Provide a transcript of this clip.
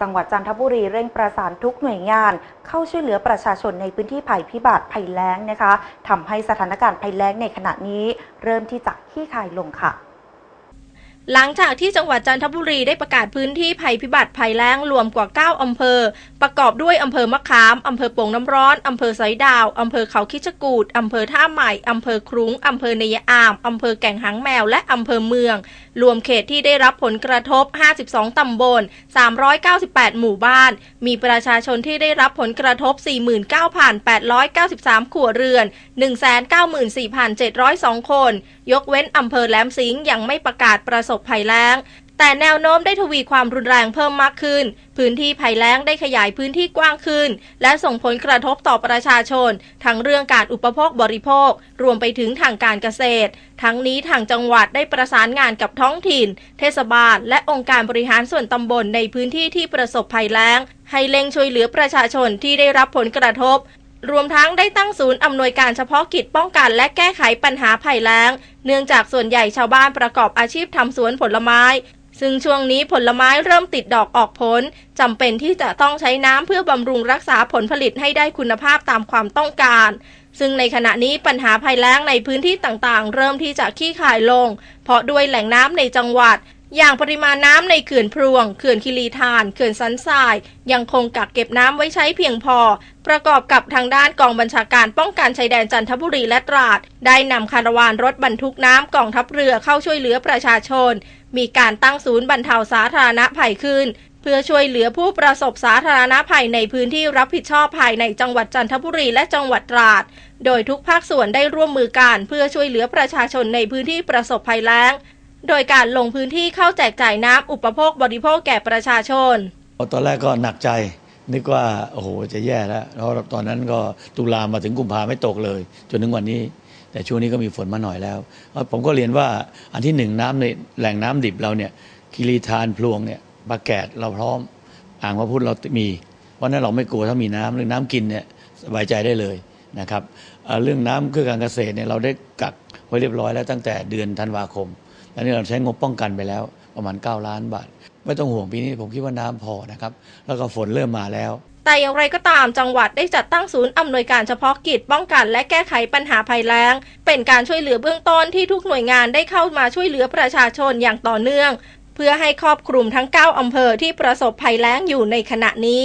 จังหวัดจันทบุรีเร่งประสานทุกหน่วยงาน เข้าช่วยเหลือประชาชนในพื้นที่ภัยพิบัติภัยแล้งนะคะทำให้สถานการณ์ภัยแล้งในขณะนี้ เริ่มที่จะคลี่คลายลงค่ะ หลังจากที่จังหวัดจันทบุรีได้ประกาศพื้นที่ภัยพิบัติภัยแล้งรวมกว่า 9 อำเภอ ประกอบด้วยอำเภอมะขาม อำเภอโป่งน้ำร้อน อำเภอสอยดาว อำเภอเขาคิชกูดอำเภอท่าใหม่ อำเภอครุ้ง อำเภอเนยอาม อำเภอแก่งหางแมว และอำเภอเมือง รวมเขตที่ได้รับผลกระทบ 52 ตำบล 398 หมู่บ้าน มีประชาชนที่ได้รับผลกระทบ 49,893ขัวเรือน 194,702 คน ยกเว้นอำเภอแหลมสิงห์ยังไม่ประกาศประสบภัยแล้ง แต่แนวโน้มได้ทวีความรุนแรงเพิ่มมากขึ้น พื้นที่ภัยแล้งได้ขยายพื้นที่กว้างขึ้น และส่งผลกระทบต่อประชาชน ทั้งเรื่องการอุปโภคบริโภค รวมไปถึงทางการเกษตร ทั้งนี้ทางจังหวัดได้ประสานงานกับท้องถิ่น เทศบาล และองค์การบริหารส่วนตำบลในพื้นที่ที่ประสบภัยแล้งให้เร่งช่วยเหลือประชาชนที่ได้รับผลกระทบ รวมทั้งได้ตั้งศูนย์อำนวยการเฉพาะกิจป้องกันและแก้ไขปัญหาภัยแล้ง เนื่องจากส่วนใหญ่ชาวบ้านประกอบอาชีพทำสวนผลไม้ ซึ่งช่วงนี้ผลไม้เริ่มติดดอกออกผลจำเป็นที่จะต้องใช้น้ำเพื่อบำรุงรักษาผลผลิตให้ได้คุณภาพตามความต้องการ ซึ่งในขณะนี้ปัญหาภัยแล้งในพื้นที่ต่างๆ เริ่มที่จะขี้ข่ายลง เพราะด้วยแหล่งน้ำในจังหวัด อย่างปริมาณน้ำในเขื่อนพรวง เขื่อนคิรีธาน เขื่อนสันทราย ยังคงกักเก็บน้ำไว้ใช้เพียงพอ ประกอบกับทางด้านกองบัญชาการป้องกันชายแดนจันทบุรีและตราด ได้นำคาราวานรถบรรทุกน้ำกองทัพเรือเข้าช่วยเหลือประชาชน มีการตั้งศูนย์บรรเทาสาธารณภัยขึ้น เพื่อช่วยเหลือผู้ประสบสาธารณภัยในพื้นที่รับผิดชอบภายในจังหวัดจันทบุรีและจังหวัดตราด โดยทุกภาคส่วนได้ร่วมมือกันเพื่อช่วยเหลือประชาชนในพื้นที่ประสบภัยแล้ง โดยการลงพื้นที่เข้าแจกจ่ายน้ำอุปโภคบริโภคแก่ประชาชน ตอนแรกก็หนักใจนึกว่าโอ้โหจะแย่แล้วเพราะตอนนั้นก็ตุลามาถึงกุมภาไม่ตกเลย จนถึงวันนี้ แต่ช่วงนี้ก็มีฝนมาหน่อยแล้ว ผมก็เรียนว่าอันที่หนึ่งน้ำในแหล่งน้ำดิบเราเนี่ยคิริทานพลวงเนี่ยปลาแกดเราพร้อม อ่างพระพุทธเรามีเพราะนั้นเราไม่กลัวถ้ามีน้ำเรื่องน้ำกินเนี่ยสบายใจได้เลยนะครับเรื่องน้ำเพื่อการเกษตรเนี่ยเราได้กักไว้เรียบร้อยแล้วตั้งแต่เดือนธันวาคม นนี้เราใช้งบป้องกันไปแล้วประมาณ 9 ล้านบาท ไม่ต้องห่วงปีนี้ผมคิดว่าน้ำพอนะครับ แล้วก็ฝนเริ่มมาแล้ว แต่อย่างไรก็ตามจังหวัดได้จัดตั้งศูนย์อำนวยการเฉพาะกิจป้องกันและแก้ไขปัญหาภัยแล้ง เป็นการช่วยเหลือเบื้องต้นที่ทุกหน่วยงานได้เข้ามาช่วยเหลือประชาชนอย่างต่อเนื่อง เพื่อให้ครอบคลุมทั้ง 9 อำเภอที่ประสบภัยแล้งอยู่ในขณะนี้